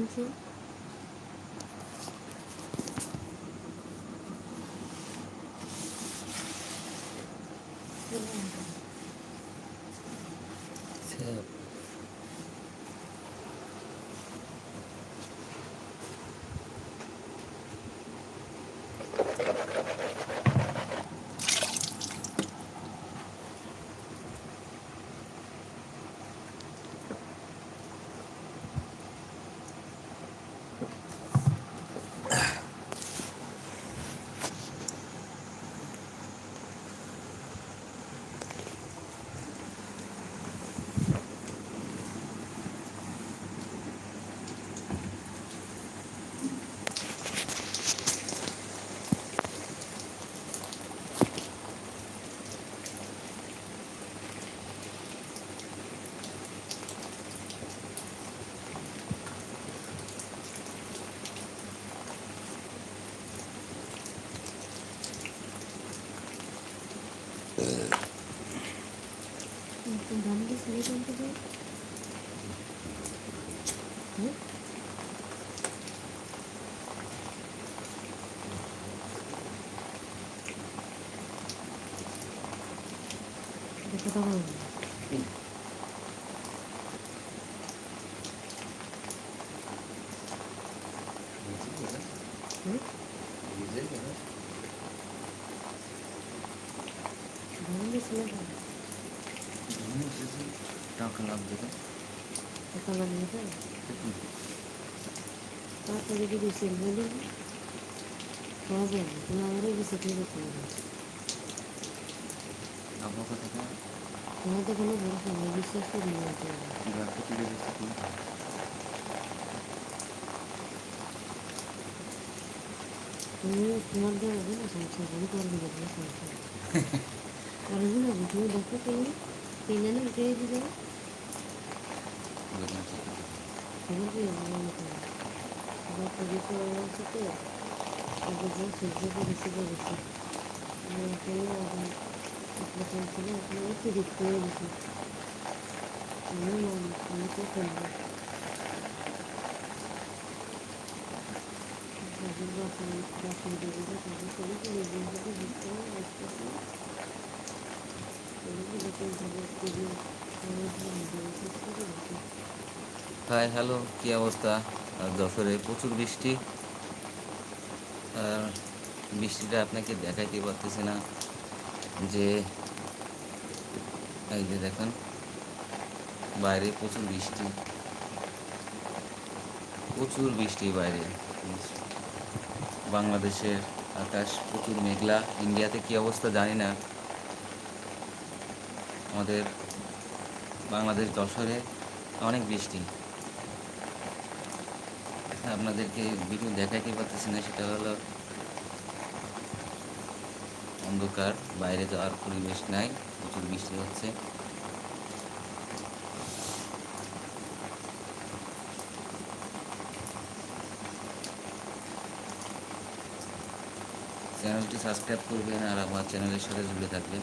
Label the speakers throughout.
Speaker 1: শুনছো
Speaker 2: স্যার
Speaker 1: দাম দিয়েছে এই দাম থেকে হ্যাঁ কত টাকা হলো? হুম? দাম দিয়েছে না দাম?
Speaker 2: টাকা লাগবে তো
Speaker 1: টাকা লাগবে তো? তারপরে যদি সেল বলি হবে না তুমি আমারও কিছু দিয়ে করতে হবে
Speaker 2: আপনার কথা
Speaker 1: তোমার তো কোনো ভরসা নেই বিশ্বাস করি না তো
Speaker 2: ব্যাগটা তুলে দিচ্ছি তুমি
Speaker 1: তুমি তোমার দেওয়া হবে না সংসার আমি তোমার দিকে দেবো সংসার পারব না গো, তুমি দেখো তুমি কিনে না উঠে দিবে
Speaker 2: বললাম ঠিক আছে।
Speaker 1: খবর পেয়ে যাবে আমাকে আবার পবিত্র আছে তো তারপর যা সহ্য করেছি করেছি আমি এখনও আবার আপনার ছিল আপনার অতিরিক্ত হয়ে গেছে আমি মানুষ আমি তো করব তাদের বাসন বাসন দিয়ে দিলে তাদের সবই করে দিয়ে দিলে বুঝতে হবে আসতেছে
Speaker 2: হাই হ্যালো কি অবস্থা আর যশোরে প্রচুর বৃষ্টি। আর বৃষ্টিটা আপনাকে দেখাইতে পারতেছি না যে, এই যে দেখেন, বাইরে প্রচুর বৃষ্টি। প্রচুর বৃষ্টি বাইরে। বাংলাদেশের আকাশ প্রচুর মেঘলা। ইন্ডিয়াতে কি অবস্থা জানি না। আমাদের বাংলাদেশ, যশোরে অনেক বৃষ্টি। আপনাদেরকে ভিডিও দেখাইতে পারতেছি না, সেটা হলো অন্ধকার, বাইরে যাওয়ার পরিবেশ নাই, প্রচুর বৃষ্টি হচ্ছে। চ্যানেলটি সাবস্ক্রাইব করবেন আর আমার চ্যানেলের সাথে জুড়ে থাকবেন।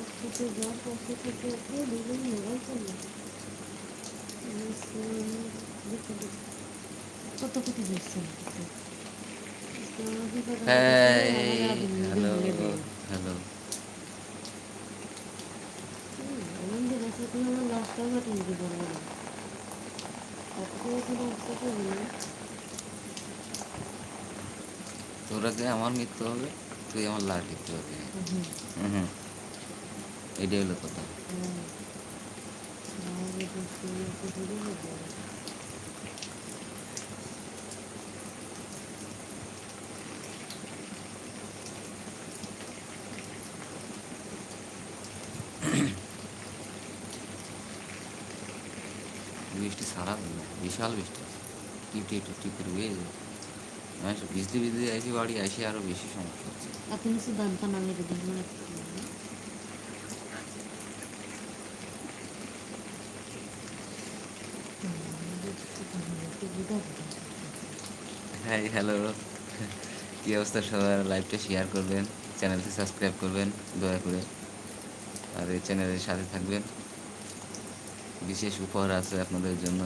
Speaker 1: পাশে থেকে দুজন মোবাইল কত কোটি
Speaker 2: হ্যালো হ্যালো
Speaker 1: আমাদের কাছে না
Speaker 2: তোরা যে আমার মৃত্যু হবে তুই আমার মৃত্যু হবে
Speaker 1: হুম
Speaker 2: হুম। এটাই হলো কথা।
Speaker 1: হ্যাঁ
Speaker 2: বৃষ্টি সারা হলো, বিশাল বৃষ্টি। টিপটি টিপটি করে বেয়ে যায় ভিজতে ভিজতে আইসি বাড়ি আইসি আরও বেশি সমস্যা হচ্ছে।
Speaker 1: আপনি কিছু দান পান আমি
Speaker 2: হ্যাঁ হ্যালো কী অবস্থা সবার? লাইভটা শেয়ার করবেন চ্যানেলটি সাবস্ক্রাইব করবেন, দয়া করে। আর এই চ্যানেলের সাথে থাকবেন। বিশেষ উপহার আছে আপনাদের জন্য।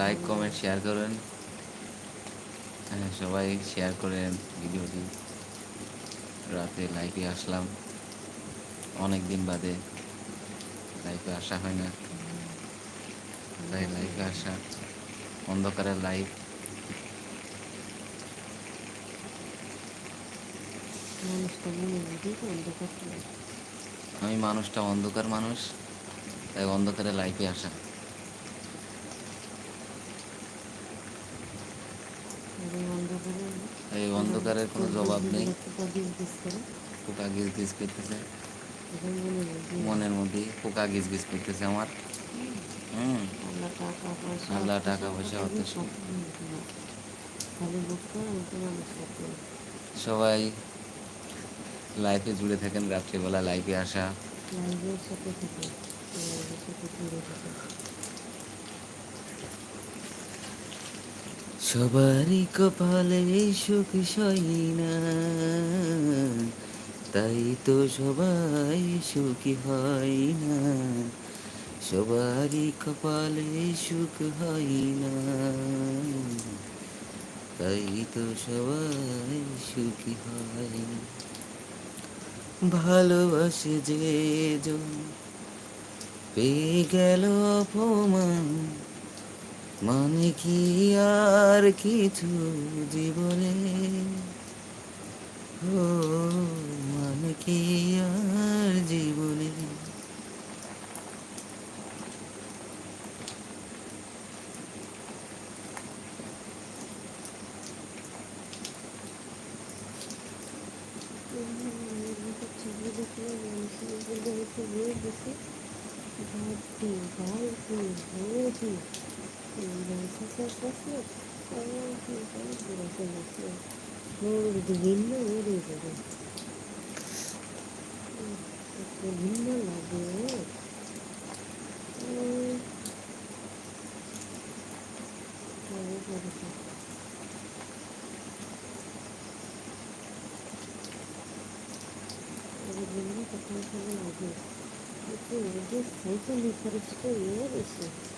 Speaker 2: লাইক কমেন্ট শেয়ার করেন। সবাই শেয়ার করেন ভিডিওটি। রাতে লাইভে আসলাম। অনেক দিন বাদে লাইভে আসা হয় না। তাই লাইভে আসা অন্ধকারের লাইভ। আমি মানুষটা অন্ধকার মানুষ তাই অন্ধকারে লাইফে আসা।
Speaker 1: এই
Speaker 2: অন্ধকারের কোনো জবাব নেই।
Speaker 1: পোকা
Speaker 2: গিজ গিজ করতেছে।
Speaker 1: মনে
Speaker 2: মনের মধ্যে পোকা গিজ গিজ করতেছে আমার। হুম।
Speaker 1: আল্লাহ টাকা পয়সা হবে।
Speaker 2: সবাই লাইফে জুড়ে থাকেন, রাত্রিবেলা লাইফে আসা
Speaker 1: থেকে লাইভের সাথে জুড়ে থাকে
Speaker 2: সবারই কপালে সুখ সই না। তাই তো সবাই সুখী হয় না। সবারই কপালে সুখ হয় না। তাই তো সবাই সুখী হয়। ভালোবাসে যে জন, পেয়ে গেল অপমান। মানে কি আর কিছু জীবনে? ও মানে কি আর জীবনে?
Speaker 1: ছবি 이게 옛날 오래거든. 옛날 라디오. 옛날 같은 사람 아주 이렇게 오게 살짝 밑으로 치고 이해가
Speaker 2: 있어.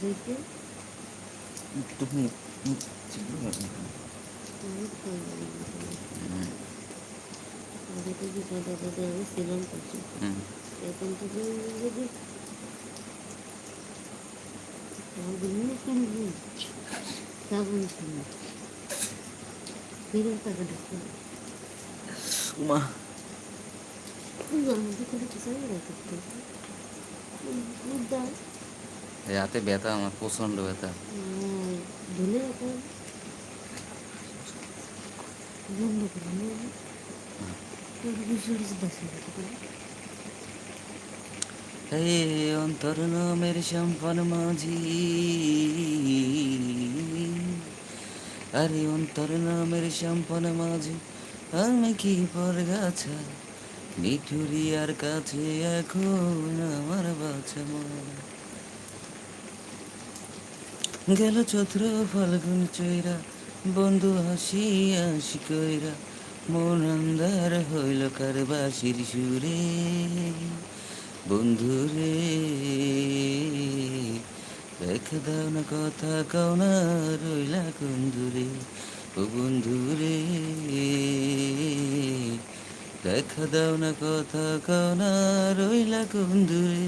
Speaker 1: দেখে।
Speaker 2: তুমি
Speaker 1: আগে থেকে দাদা দাদা আমি ছিলাম করছি এখন থেকে যদি আমার বিভিন্ন শুনবি তখন শুনবি ফেরত টাকা ঢুকতে
Speaker 2: মা
Speaker 1: আমাদের কোনো কিছু রাখতে মুদ্রা
Speaker 2: হাতে ব্যথা, আমার প্রচণ্ড ব্যথা অন্তর নামের সম্পন মাঝি, আরে অন্তর নামের সম্পন মাঝি, আমি কি পর গাছা নিঠুরিয়ার কাছে এখন আমার বাছা। গেল চৈত্র ফাল্গুন চৈরা বন্ধু হাসি হাসি কইরা মন আন্দার হইল কার বাসির সুরে বন্ধু রে দেখা দাও না কথা কও না রইলা কুন্দুরে ও বন্ধু রে দেখা দাও না কথা কও না রইলা কুন্দুরে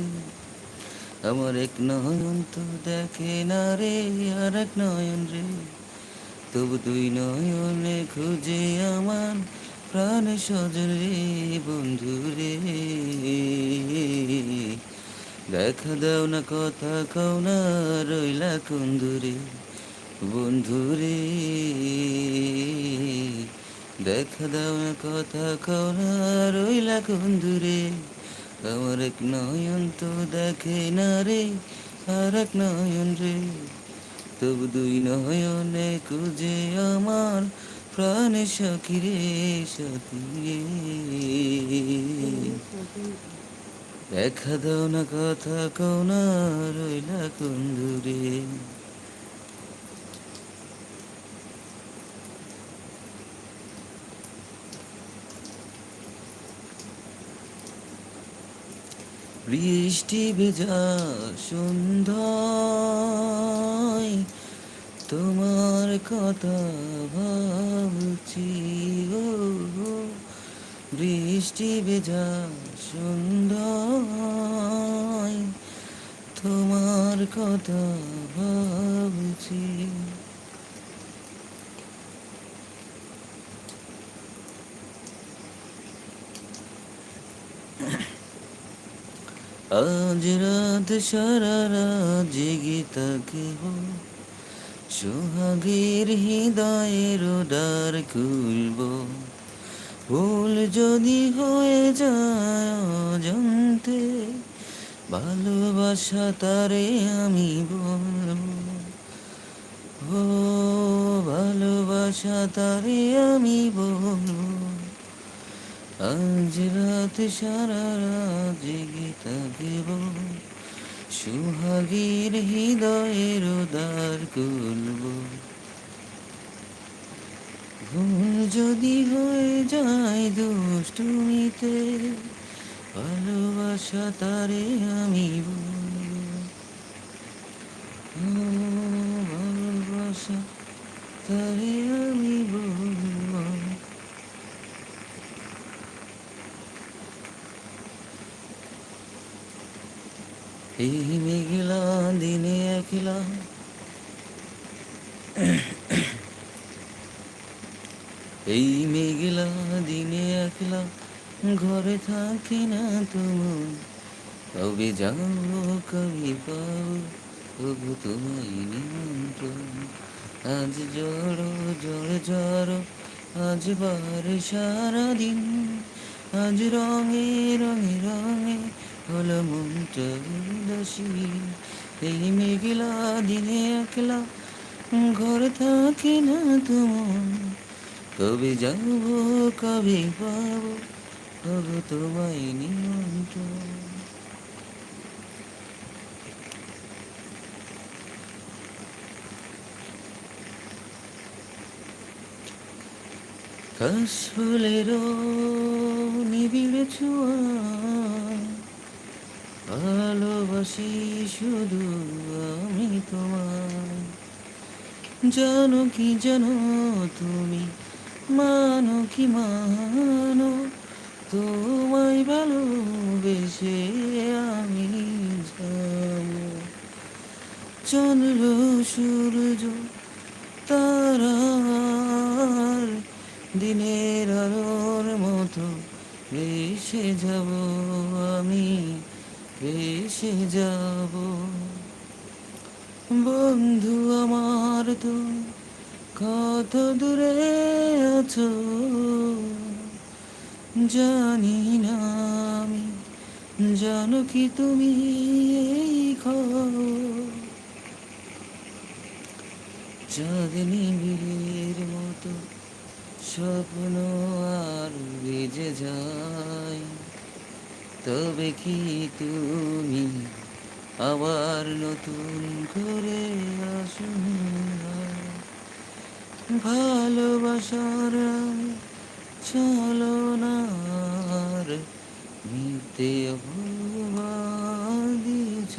Speaker 2: আমার এক নয়ন তো দেখে না রে, আর এক নয়ন রে। তবু তুই নয়নে খুঁজে আমার প্রাণ সজন রে বন্ধু রে। দেখা দাও না, কথা কও না, রইলা কুন্দুরে বন্ধু রে। দেখা দাও না, কথা কও না, রইলা কুন্দুরে আমার এক নয়ন তো দেখে না রে, আর এক নয়ন রে। তবু দুই নয়নে খুঁজে আমার প্রাণে সখী রে রে। দেখা দাও না কথা কও না, রইলা কুন্দুরে। বৃষ্টি ভেজা সন্ধ্যায় তোমার কথা ভাবছি ও বৃষ্টি ভেজা সন্ধ্যায় তোমার কথা ভাবছি। আজ রাত সারা রাত জেগে থাকিব। সোহাগের হৃদয়ের দ্বার খুলব। ভুল যদি হয়ে যায় জানতে ভালোবাসা তারে আমি বলব। ও, ভালোবাসা তারে আমি বলব। আজ রাত সারা রাত জেগে থাকিব সুহাগীর হৃদয়ের দ্বার খুলব ভুল যদি হয়ে যায় দুষ্টুমিতে, ভালোবাসা তারে আমি ভালোবাসা তারে আমি বলব। এই মেঘলা দিনে একলা। এই মেঘলা দিনে একলা ঘরে থাকে না তুমি। কবে যাও কবি পাও তবু তোমায় নিমন্ত্রণ। আজ জড়ো, জড় জড় আজ বার সারাদিন। আজ রঙে রঙে রঙে হলো মনটা উদাসী এই মেঘলা দিনে একলা ঘরে থাকে না তোমার কবে যাব, কবে পাবো, তবু তোমায় নিমন্ত্রণ। কাশ ফুলেরও নিবিড় ছোঁয়া। ভালোবাসি শুধু আমি তোমায়। জানো কি জানো তুমি, মানো কি মানো, তোমায় ভালোবেসে আমি যাব চন্দ্র, সূর্য তারার দিনের আলোর মতো ভেসে যাব আমি। ভেসে যাব। বন্ধু আমার তো কত দূরে আছো? জানি না আমি, জানো কি তুমি এই চাঁদনি মতো স্বপ্ন আর বেজে যায়। তবে কি তুমি আবার নতুন করে আসুন? ভালোবাসার চলো না অপবাদ দিয়েছ